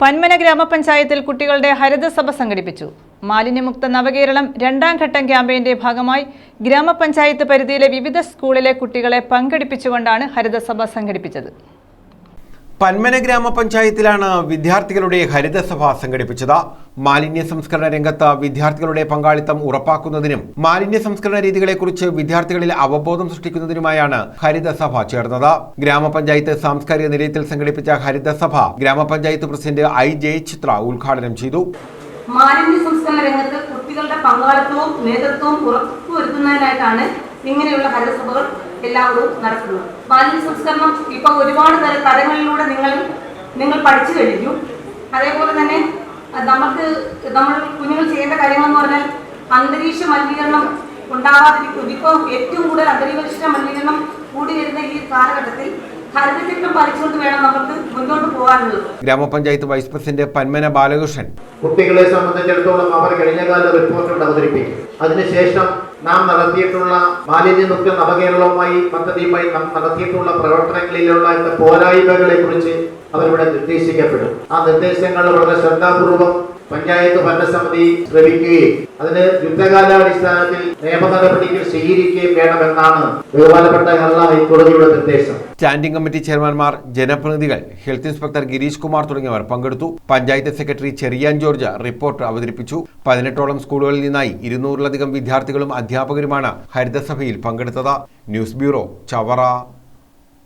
പന്മന ഗ്രാമപഞ്ചായത്തിൽ കുട്ടികളുടെ ഹരിതസഭ സംഘടിപ്പിച്ചു. മാലിന്യമുക്ത നവകേരളം രണ്ടാം ഘട്ടം ക്യാമ്പയിന്റെ ഭാഗമായി ഗ്രാമപഞ്ചായത്ത് പരിധിയിലെ വിവിധ സ്കൂളിലെ കുട്ടികളെ പങ്കെടുപ്പിച്ചുകൊണ്ടാണ് ഹരിതസഭ സംഘടിപ്പിച്ചത്. പന്മന ഗ്രാമപഞ്ചായത്തിലാണ് വിദ്യാർത്ഥികളുടെ ഹരിതസഭ സംഘടിപ്പിച്ചത്. മാലിന്യ സംസ്കരണ രംഗത്ത് വിദ്യാർത്ഥികളുടെ പങ്കാളിത്തം ഉറപ്പാക്കുന്നതിനും മാലിന്യ സംസ്കരണ രീതികളെക്കുറിച്ച് വിദ്യാർത്ഥികളിൽ അവബോധം സൃഷ്ടിക്കുന്നതിനുമായാണ് ഹരിതസഭ ചേർന്നത്. ഗ്രാമപഞ്ചായത്ത് സാംസ്കാരിക നിലയത്തിൽ സംഘടിപ്പിച്ച ഹരിതസഭ ഗ്രാമപഞ്ചായത്ത് പ്രസിഡന്റ് ഐ ജയചിത്ര ഉദ്ഘാടനം ചെയ്തു. മാലിന്യ സംസ്കരണ രംഗത്ത് കുട്ടികളുടെ പങ്കാളിത്തവും നേതൃത്വവും ഉറപ്പുവരുത്തുന്നതിനായിട്ടാണ് ഇങ്ങനെയുള്ള ഹരിതസഭകൾ എല്ലാവരും നടക്കുന്നത് മാലിന്യ സംസ്കരണം ഇപ്പൊ ഒരുപാട് തര തരങ്ങളിലൂടെ നിങ്ങൾ നിങ്ങൾ പഠിച്ചു കഴിഞ്ഞു. അതേപോലെ തന്നെ നമുക്ക് നമ്മൾ കുഞ്ഞുങ്ങൾ ചെയ്യേണ്ട കാര്യങ്ങളെന്ന് പറഞ്ഞാൽ അന്തരീക്ഷ മലിനീകരണം ഉണ്ടാവാതിരിക്കും. ഇപ്പോൾ ഏറ്റവും കൂടുതൽ അന്തരീക്ഷ മലിനീകരണം കൂടി വരുന്ന ഈ കാലഘട്ടത്തിൽ മുന്നോട്ട് ഗ്രാമപഞ്ചായത്ത് വൈസ് പ്രസിഡന്റ് പന്മന ബാലകൃഷ്ണൻ. കുട്ടികളെ സംബന്ധിച്ചിടത്തോളം അവർ കഴിഞ്ഞ കാല റിപ്പോർട്ട് അവതരിപ്പിക്കും. അതിനുശേഷം നാം നടത്തിയിട്ടുള്ള മാലിന്യമുക്ത നവകേരളവുമായി പദ്ധതിയുമായി നാം നടത്തിയിട്ടുള്ള പ്രവർത്തനങ്ങളിലുള്ള പോരായ്മകളെ കുറിച്ച് അവരിവിടെ നിർദ്ദേശിക്കപ്പെടും. ആ നിർദ്ദേശങ്ങൾ വളരെ ശ്രദ്ധാപൂർവം പഞ്ചായത്ത് ഭരണസമിതി ശ്രമിക്കുകയും അതിന് യുദ്ധകാലാടിസ്ഥാനത്തിൽ നിയമ നടപടികൾ സ്വീകരിക്കുകയും വേണമെന്നാണ് ബഹുമാനപ്പെട്ട കേരള ഹൈക്കോടതിയുടെ നിർദ്ദേശം. സ്റ്റാൻഡിംഗ് കമ്മിറ്റി ചെയർമാൻമാർ ജനപ്രതിനിധികൾ ഹെൽത്ത് ഇൻസ്പെക്ടർ ഗിരീഷ് കുമാർ തുടങ്ങിയവർ പങ്കെടുത്തു. Panchayat secretary Cherian George report അവതരിപ്പിച്ചു. പതിനെട്ടോളം സ്കൂളുകളിൽ നിന്നായി ഇരുന്നൂറിലധികം വിദ്യാർത്ഥികളും അധ്യാപകരുമാണ് ഹരിതസഭയിൽ പങ്കെടുത്തത്. News bureau Chavara.